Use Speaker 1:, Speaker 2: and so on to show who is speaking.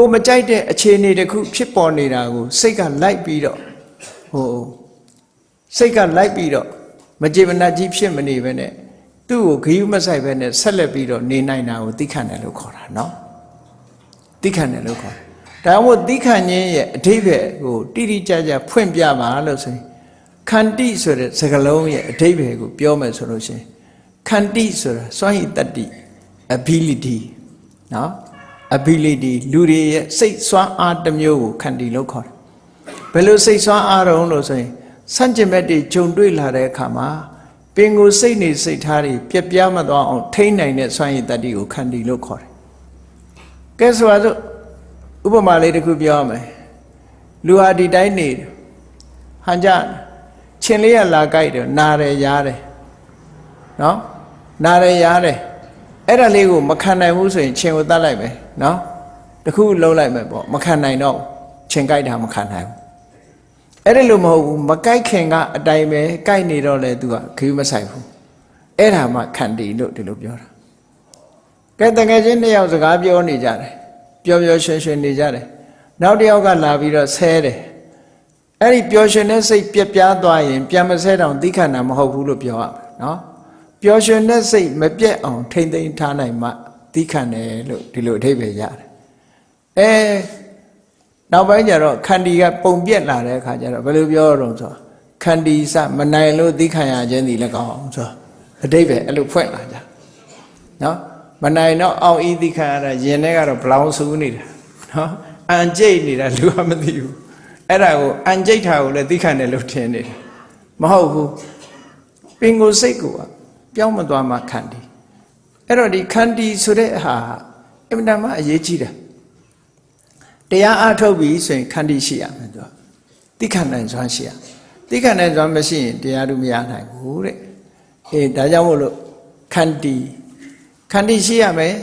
Speaker 1: ကိုမကြိုက်တဲ့အခြေအနေတစ်ခုဖြစ်ပေါ်နေတာကိုစိတ်ကလိုက်ပြီးတော့ဟိုစိတ်ကလိုက်ပြီးတော့မကြေမနတ်ကြီးဖြစ်မနေပဲနဲ့သူ့ကိုဂယုမဆိုင်ပဲနဲ့ဆက်လက်ပြီးတော့နေနိုင်တာကိုသိခံတယ်လို့ခေါ်တာနော်သိခံတယ်လို့ခေါ်တယ်ဒါမှမဟုတ်သိခံခြင်းရဲ့အဓိပ္ပာယ်ကိုတိတိကျကျဖွင့်ပြပါလို့ဆိုရင်ခန္တိဆိုတဲ့စကားလုံးရဲ့အဓိပ္ပာယ်ကိုပြောမယ်ဆိုလို့ရှိရင်ခန္တိဆိုတာစွမ်းရည်တတ္တိ ability နော် ability လူတွေရဲ့စိတ်စွမ်းအားတစ်မျိုးကိုခန္တီလို့ခေါ်တယ်ဘယ်လိုစိတ်စွမ်းအားတုံးလို့ဆိုရင်စန့်ကျင်ဘက်တွေဂျုံတွေ့လာတဲ့အခါမှာပင်ကိုယ်စိတ်နေစိတ်ထားတွေပြက်ပြားမသွားအောင်ထိန်းနိုင်တဲ့စွမ်းရည်တတ္တိကိုခန္တီလို့ခေါ်တယ်ကဲဆိုပါစို့ဥပမာလေးတစ်ခုပြောရမယ်လူဟာဒီတိုင်းနေတယ်ဟန်ကြချင်းလေးကလာကြိုက်တယ်နာတယ်ရားတယ်နော်နာတယ်ရားတယ် အဲ့ဒါလေးကိုမခံနိုင်ဘူးဆိုရင်ခြင်ကိုတတ်လိုက်မယ်နော်တခုလုံးလိုက်မယ်ပေါ့မခံနိုင်တော့ဘူးခြင်ကြိုက်တာမခံနိုင်ဘူးအဲ့ဒါလို့မဟုတ်ဘူးမကြိုက်ခင်ကအတိုင်းပဲကြိုက်နေတော့လေ तू ကခရီးမဆိုင်ဘူးအဲ့ဒါမှခံတည်လို့ဒီလိုပြောတာကဲတကယ်ချင်းနှစ်ယောက်စကားပြောနေကြတယ်ပျော်ပျော်ရွှင်ရွှင်နေကြတယ်နောက်တစ်ယောက်ကလာပြီးတော့ဆဲတယ်အဲ့ဒီပျော်ရွှင်တဲ့စိတ်ပြက်ပြားသွားရင်ပြန်မဆဲတော့သိခန္ဓာမဟုတ်ဘူးလို့ပြောရမယ်နော် ပျော်ရွှင်တဲ့စိတ်မပြတ်အောင် ထိမ့်သိမ်းထားနိုင်မှသိခံတယ်လို့ဒီလိုအဓိပ္ပာယ်ရတယ်။အဲနောက်ပိုင်းကျတော့ခန္တီကပုံပြက်လာတဲ့အခါကျတော့ဘယ်လိုပြောရအောင်ဆိုတော့ခန္တီစမနိုင်လို့သိခံရခြင်းဒီလည်းကောင်းအောင်ဆိုတော့အဓိပ္ပာယ်အဲ့လိုဖွင့်လာကြ။နော်မနိုင်တော့အောင်ဤသိခံရတာယင်ထဲကတော့ဘလောင်ဆူနေတာနော်အန်ကျိတ်နေတာလူကမသိဘူး။အဲ့ဒါကိုအန်ကျိတ်တာကိုလည်းသိခံတယ်လို့ထင်နေတယ်။မဟုတ်ဘူး။ပင်ကိုယ်စိတ်ကိုက ပြောင်းမသွားမှခန္တီအဲ့တော့ဒီခန္တီဆိုတဲ့ဟာအင်မတန်မှအရေးကြီးတယ်တရားအားထုတ်ပြီးဆိုရင်ခန္တီရှိရမယ်သူကသိခန္နိုင်စွမ်းရှိရသိခန္နိုင်စွမ်းမရှိရင်တရားတို့မရနိုင်ဘူးတဲ့အေးဒါကြောင့်မို့လို့ခန္တီခန္တီရှိရမယ်